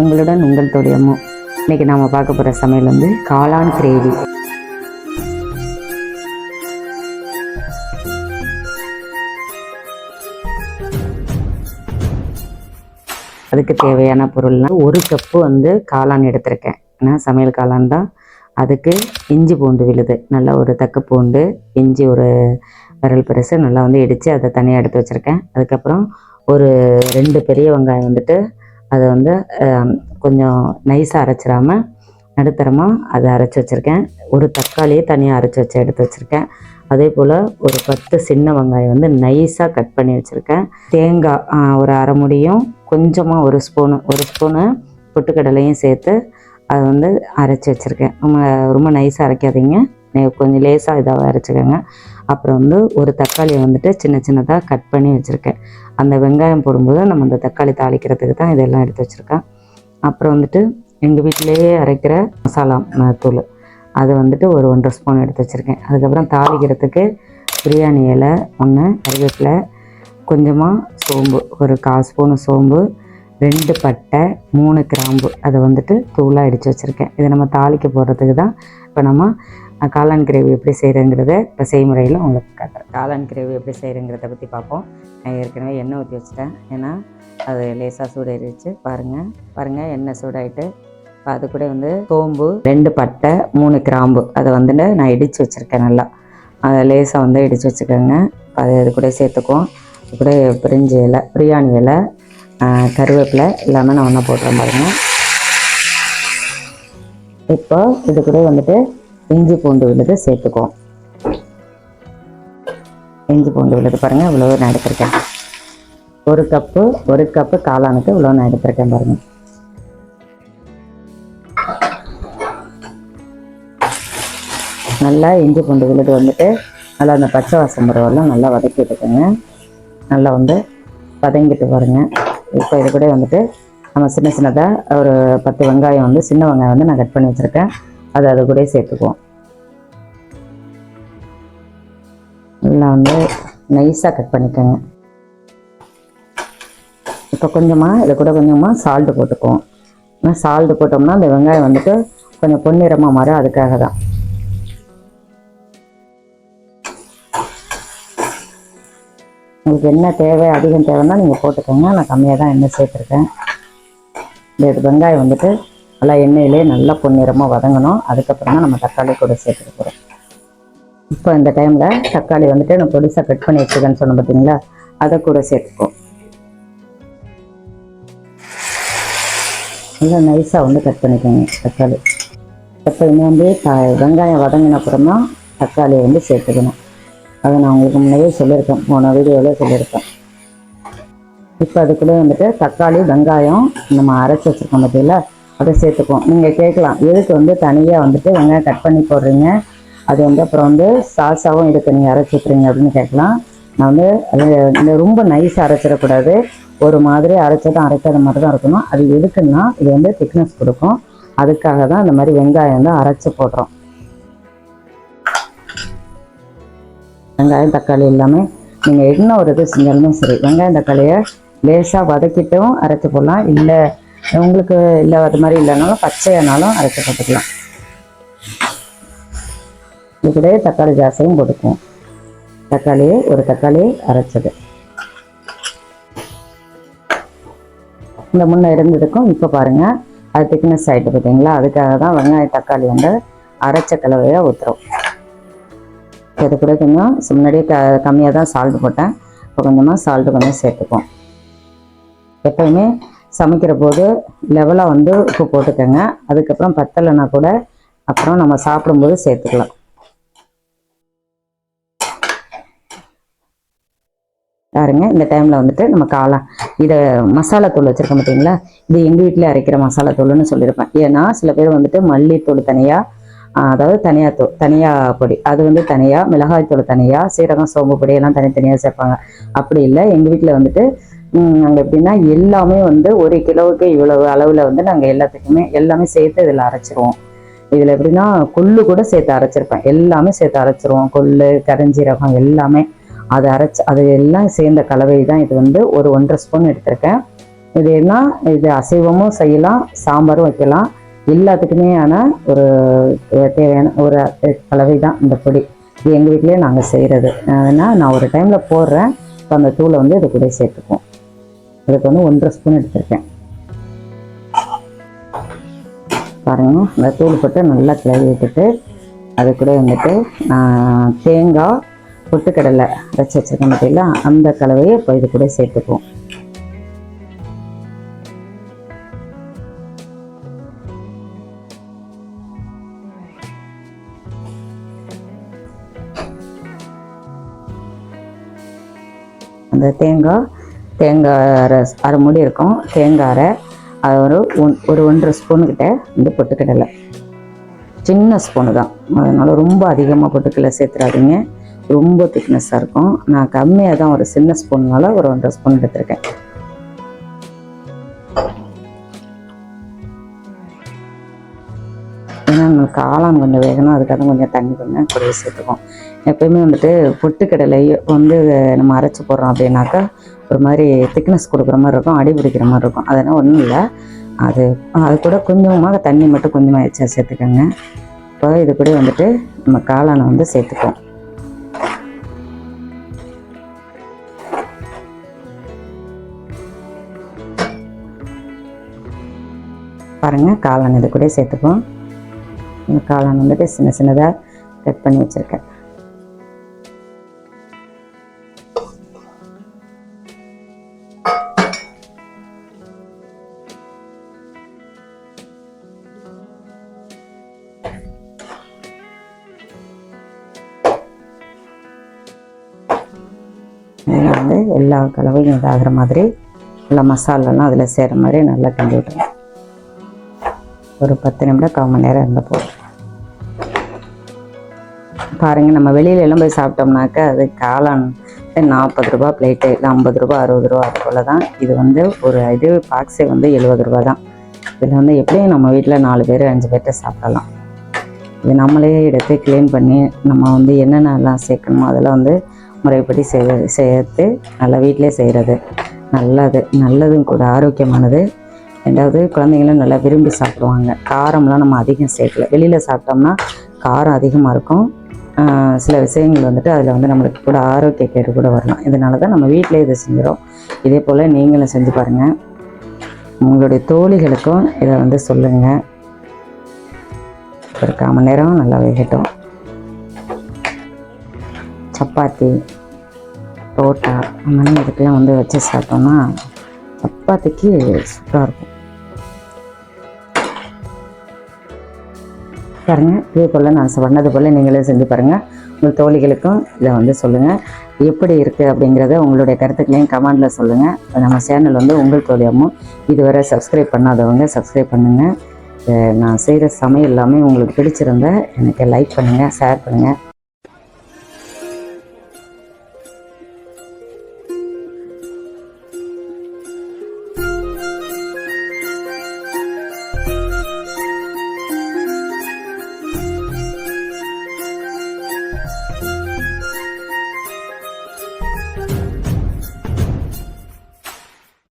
உங்களுடன் உங்கள் தொழியமோ இன்னைக்கு நாம் பார்க்க போகிற சமையல் வந்து காளான் கிரேவி. அதுக்கு தேவையான பொருள்லாம் ஒரு கப்பு வந்து காளான் எடுத்திருக்கேன். ஏன்னா சமையல் காளான் தான். அதுக்கு இஞ்சி பூண்டு விழுது. நல்லா ஒரு தக்கு பூண்டு இஞ்சி ஒரு விரல் பெருசு நல்லா வந்து இடித்து அதை தனியாக எடுத்து வச்சுருக்கேன். அதுக்கப்புறம் ஒரு ரெண்டு பெரிய வெங்காயம் வந்துட்டு அதை வந்து கொஞ்சம் நைஸாக அரைச்சிடாம நடுத்தரமாக அதை அரைச்சி வச்சுருக்கேன். ஒரு தக்காளியை தனியாக அரைச்சி வச்சு எடுத்து வச்சுருக்கேன். அதே போல் ஒரு பத்து சின்ன வெங்காயம் வந்து நைஸாக கட் பண்ணி வச்சுருக்கேன். தேங்காய் ஒரு அரை முடியும் கொஞ்சமாக ஒரு ஸ்பூனு ஒரு ஸ்பூனு பொட்டுக்கடலையும் சேர்த்து அதை வந்து அரைச்சி வச்சுருக்கேன். ரொம்ப ரொம்ப நைஸாக அரைக்காதீங்க. நீங்கள் கொஞ்சம் லேசாக இதாக அரைச்சிக்கோங்க. அப்புறம் வந்து ஒரு தக்காளியை வந்துட்டு சின்ன சின்னதாக கட் பண்ணி வச்சுருக்கேன். அந்த வெங்காயம் போடும்போது நம்ம அந்த தக்காளி தாளிக்கிறதுக்கு தான் இதெல்லாம் எடுத்து வச்சுருக்கேன். அப்புறம் வந்துட்டு எங்கள் வீட்டிலேயே அரைக்கிற மசாலா தூள். அது வந்துட்டு ஒரு ஒன்றரை ஸ்பூன் எடுத்து வச்சுருக்கேன். அதுக்கப்புறம் தாளிக்கிறதுக்கு பிரியாணி இலை ஒன்று கருவேப்பிலை கொஞ்சமாக சோம்பு ஒரு கால் ஸ்பூனு சோம்பு ரெண்டு பட்டை மூணு கிராம்பு. அதை வந்துட்டு தூளாக இடித்து வச்சுருக்கேன். இதை நம்ம தாளிக்க போடுறதுக்கு தான் இப்போ நம்ம நான் காளான் கிரேவி எப்படி செய்கிறேங்கிறத இப்போ செய்முறையில் உங்களுக்கு காட்டுறேன். காளான் கிரேவி எப்படி செய்கிறேங்கிறத பற்றி பார்ப்போம். நான் ஏற்கனவே எண்ணெய் ஊற்றி வச்சுட்டேன். ஏன்னா அது லேசாக சூடேறிச்சு பாருங்கள் பாருங்கள் எண்ணெய் சூடாயிட்டு இப்போ அது கூட வந்து சோம்பு ரெண்டு பட்டை மூணு கிராம்பு. அதை வந்துட்டு நான் இடித்து வச்சுருக்கேன் நல்லா. அதை லேசாக வந்து இடித்து வச்சுக்கோங்க. அது அது கூட சேர்த்துக்குவோம். அது கூட பிரிஞ்சு இலை பிரியாணி இலை கருவேப்பிலை எல்லாமே நான் ஒன்றா போட்டுறேன் பாருங்கள் இப்போ இது கூட வந்துட்டு இஞ்சி பூண்டு விழுது சேர்த்துக்குவோம். இஞ்சி பூண்டு விழுது பாருங்கள் இவ்வளோ நான் எடுத்திருக்கேன். ஒரு கப்பு ஒரு கப்பு காளானுக்கு இவ்வளோ நான் எடுத்திருக்கேன் பாருங்கள் நல்லா இஞ்சி பூண்டு விழுது வந்துட்டு நல்லா அந்த பச்சை வாசம் வரவெல்லாம் நல்லா வதக்கி விட்டுக்கோங்க நல்லா வந்து வதங்கிட்டு பாருங்க. இப்போ இது கூட வந்துட்டு நம்ம சின்ன சின்னதாக ஒரு பத்து வெங்காயம் வந்து சின்ன வெங்காயம் வந்து நான் கட் பண்ணி வச்சுருக்கேன். அதை அது கூட சேர்த்துக்குவோம். நல்லா வந்து நைஸாக கட் பண்ணிக்கோங்க. இப்போ கொஞ்சமாக இதை கூட கொஞ்சமாக சால்ட்டு போட்டுக்குவோம். சால்ட்டு போட்டோம்னா அந்த வெங்காயம் வந்துட்டு கொஞ்சம் பொன்னிறமாக மாறும் அதுக்காக தான். உங்களுக்கு என்ன தேவை அதிகம் தேவைன்னா நீங்கள் போட்டுக்கோங்க. நான் கம்மியாக தான் எண்ணெய் சேர்த்துருக்கேன். இந்த இது வெங்காயம் வந்துட்டு நல்லா எண்ணெயிலே நல்லா பொன்னிறமாக வதங்கணும். அதுக்கப்புறம் தான் நம்ம தக்காளி கூட சேர்த்துக்க போகிறோம் இப்போ இந்த டைமில் தக்காளி வந்துட்டு நான் பொடிசாக கட் பண்ணி வச்சுருக்கேன்னு சொன்னேன் பார்த்தீங்களா அதை கூட சேர்த்துக்குவோம். நல்லா நைஸாக வந்து கட் பண்ணிக்கோங்க தக்காளி. எப்பயுமே வந்து த வெங்காயம் வதங்கினப்புறமா தக்காளியை வந்து சேர்த்துக்கணும். அதை நான் உங்களுக்கு முன்னாடியே சொல்லியிருக்கேன். போன வீடியோவில் சொல்லியிருக்கேன். இப்போ அதுக்குள்ளே வந்துட்டு தக்காளி வெங்காயம் நம்ம அரைச்சி வச்சுருக்கோம் பார்த்தீங்களா அதை சேர்த்துக்குவோம். நீங்கள் கேட்கலாம். எதுக்கு வந்து தனியாக வந்துட்டு வெங்காயம் கட் பண்ணி போடுறீங்க. அது வந்து அப்புறம் வந்து சாஸாகவும் இதுக்கு நீங்கள் அரைச்சி ஊற்றுறீங்க அப்படின்னு கேட்கலாம். நான் வந்து இந்த ரொம்ப நைஸாக அரைச்சிடக்கூடாது. ஒரு மாதிரி அரைச்சதும் அரைக்காத மாதிரி தான் இருக்கணும். அது எதுக்குன்னா இது வந்து திக்னஸ் கொடுக்கும். அதுக்காக தான் இந்த மாதிரி வெங்காயம் வந்து அரைச்சி போடுறோம். வெங்காயம் தக்காளி எல்லாமே நீங்கள் என்ன ஒரு இது செஞ்சாலுமே சரி. வெங்காயம் தக்காளியை லேசாக வதக்கிட்டும் அரைச்சி போடலாம். இல்லை உங்களுக்கு இல்லை அது மாதிரி இல்லைனாலும் பச்சையானாலும் அரைச்சி போட்டுக்கலாம். இது கூட தக்காளி ஜாஸ்தியும் போட்டுக்குவோம். தக்காளி ஒரு தக்காளி அரைச்சது. இந்த முன்ன இருந்ததுக்கும் இப்போ பாருங்கள் அது திக்னஸ் ஆகிட்டு பார்த்தீங்களா அதுக்காக தான் வெங்காயம் தக்காளி வந்து அரைச்ச கலவையாக ஊற்றுறோம் இது கூட கொஞ்சம் முன்னாடியே க கம்மியாக தான் சால்ட் போட்டேன். இப்போ கொஞ்சமாக சால்ட்டு கொஞ்சம் சேர்த்துப்போம் எப்பவுமே சமைக்கிற போது லெவலாக வந்து உப்பு போட்டுக்கோங்க. அதுக்கப்புறம் பத்தலைன்னா கூட அப்புறம் நம்ம சாப்பிடும்போது சேர்த்துக்கலாம். பாருங்க இந்த டைமில் வந்துட்டு நம்ம காளான் இதை மசாலா தூள் வச்சுருக்கோம் பார்த்தீங்களா இது எங்கள் வீட்டில் அரைக்கிற மசாலா தூள்னு சொல்லியிருப்பேன். ஏன்னா சில பேர் வந்துட்டு மல்லித்தூள் தனியாக அதாவது தனியாக தூள் தனியாக பொடி அது வந்து தனியாக மிளகாய் தூள் தனியாக சீரகம் சோம்பு பொடி எல்லாம் தனித்தனியாக சேர்ப்பாங்க. அப்படி இல்லை எங்கள் வீட்டில் வந்துட்டு நாங்கள் எப்படின்னா எல்லாமே வந்து ஒரு கிலோவுக்கு இவ்வளவு அளவில் வந்து நாங்கள் எல்லாத்துக்குமே எல்லாமே சேர்த்து இதில் அரைச்சிருவோம். இதில் எப்படின்னா கொள்ளு கூட சேர்த்து அரைச்சிருப்பேன். எல்லாமே சேர்த்து அரைச்சிருவோம். கொள்ளு கரஞ்சீரகம் எல்லாமே. அதை அரைச்சி அது எல்லாம் சேர்ந்த கலவை தான் இது வந்து ஒரு ஒன்றரை ஸ்பூன் எடுத்திருக்கேன். இது என்ன? இது அசைவமும் செய்யலாம் சாம்பாரும் வைக்கலாம். எல்லாத்துக்குமே ஒரு தேவையான ஒரு கலவை தான் இந்த பொடி. இது எங்கள் வீட்லேயே நாங்கள் செய்கிறது ஏன்னா நான் ஒரு டைமில் போடுறேன். இப்போ அந்த தூளை வந்து இது கூட சேர்த்துக்குவோம். இதுக்கு வந்து ஒன்றரை ஸ்பூன் எடுத்திருக்கேன். பாருங்கள் இந்த தூள் போட்டு நல்லா கிளறி விட்டுட்டு அது கூட வந்துட்டு நான் தேங்காய் பொட்டுக்கடலை வச்சு வச்சிருக்கேன் பார்த்தீங்களா அந்த கலவையை இப்போ இது கூட சேர்த்துக்குவோம். அந்த தேங்காய் தேங்காய் அரை அரை மூடி இருக்கும். தேங்காய் அரை அது ஒரு ஒன் ஒரு ஒன்றரை ஸ்பூனுக்கிட்ட இந்த பொட்டுக்கடலை. சின்ன ஸ்பூனு தான். அதனால் ரொம்ப அதிகமாக பொட்டுக்கடலை சேர்த்துறாதீங்க. ரொம்ப திக்னஸாக இருக்கும். நான் கம்மியாக தான் ஒரு சின்ன ஸ்பூன்னால ஒரு ஒன்றரை ஸ்பூன் எடுத்திருக்கேன். ஏன்னா நம்மளுக்கு காளான் கொஞ்சம் வேகணும். அதுக்காக கொஞ்சம் தண்ணி கொஞ்சம் குறைய சேர்த்துக்கும் எப்பயுமே வந்துட்டு பொட்டுக்கடலை வந்து நம்ம அரைச்சி போடுறோம் அப்படின்னாக்கா ஒரு மாதிரி திக்னஸ் கொடுக்குற மாதிரி இருக்கும் அடி பிடிக்கிற மாதிரி இருக்கும். அதெல்லாம் ஒன்றும் இல்லை. அது அது கூட கொஞ்சமாக தண்ணி மட்டும் கொஞ்சமாக எச்சா சேர்த்துக்கோங்க. இப்போ இது கூட வந்துட்டு நம்ம காளானை வந்து சேர்த்துப்போம். பாருங்கள் காளான் இது கூட சேர்த்துப்போம். காளான் வந்துட்டு சின்ன சின்னதாக கட் பண்ணி வச்சுருக்கேன். வந்து எல்லா கலவையும் இதாகிற மாதிரி எல்லா மசாலாலாம் அதில் சேர்கிற மாதிரி நல்லா கிண்டி விட்டுருங்க. ஒரு பத்து நிமிடம் கால் மணி நேரம் இருந்த போதும். பாருங்க நம்ம வெளியில எல்லாம் போய் சாப்பிட்டோம்னாக்கா அது காளான் நாற்பது ரூபா பிளேட்டு இல்லை ஐம்பது ரூபா அறுபது ரூபா அது போல் தான். இது வந்து ஒரு இது பாக்ஸே வந்து எழுபது ரூபா தான். இதில் வந்து எப்படியும் நம்ம வீட்டில் நாலு பேர் அஞ்சு பேர்கிட்ட சாப்பிடலாம். இது நம்மளே எடுத்து க்ளீன் பண்ணி நம்ம வந்து என்னென்னலாம் சேர்க்கணுமோ அதெல்லாம் வந்து முறைப்படி செய்ய சேர்த்து நல்லா வீட்டிலே செய்கிறது நல்லது நல்லதும் கூட ஆரோக்கியமானது. ரெண்டாவது குழந்தைங்களும் நல்லா விரும்பி சாப்பிடுவாங்க. காரம்லாம் நம்ம அதிகம் சேர்க்கல. வெளியில் சாப்பிட்டோம்னா காரம் அதிகமாக இருக்கும். சில விஷயங்கள் வந்துட்டு அதில் வந்து நம்மளுக்கு கூட ஆரோக்கிய கேடு கூட வரலாம். இதனால தான் நம்ம வீட்டிலே இதை செஞ்சுறோம். இதே போல் நீங்களும் செஞ்சு பாருங்கள் உங்களுடைய தோழிகளுக்கும் இதை வந்து சொல்லுங்கள் ஒரு கால் மணி நேரம் நல்லா வேகட்டும் சப்பாத்தி புரோட்டா அந்த மாதிரி இதுக்கெல்லாம் வந்து வச்சு சாப்பிட்டோம்னா சப்பாத்திக்கு சூப்பராக இருக்கும். பாருங்கள் இதே போல் நான் சொன்னது போல் நீங்களே செஞ்சு பாருங்கள் உங்கள் தோழிகளுக்கும் இதை வந்து சொல்லுங்கள் எப்படி இருக்குது அப்படிங்கிறத உங்களுடைய கருத்துக்களையும் கமெண்டில் சொல்லுங்கள் நம்ம சேனல் வந்து உங்கள் தோழியமும் இதுவரை சப்ஸ்கிரைப் பண்ணாதவங்க சப்ஸ்கிரைப் பண்ணுங்கள் நான் செய்கிற சமையல் எல்லாமே உங்களுக்கு பிடிச்சிருந்தா எனக்கு லைக் பண்ணுங்கள் ஷேர் பண்ணுங்கள்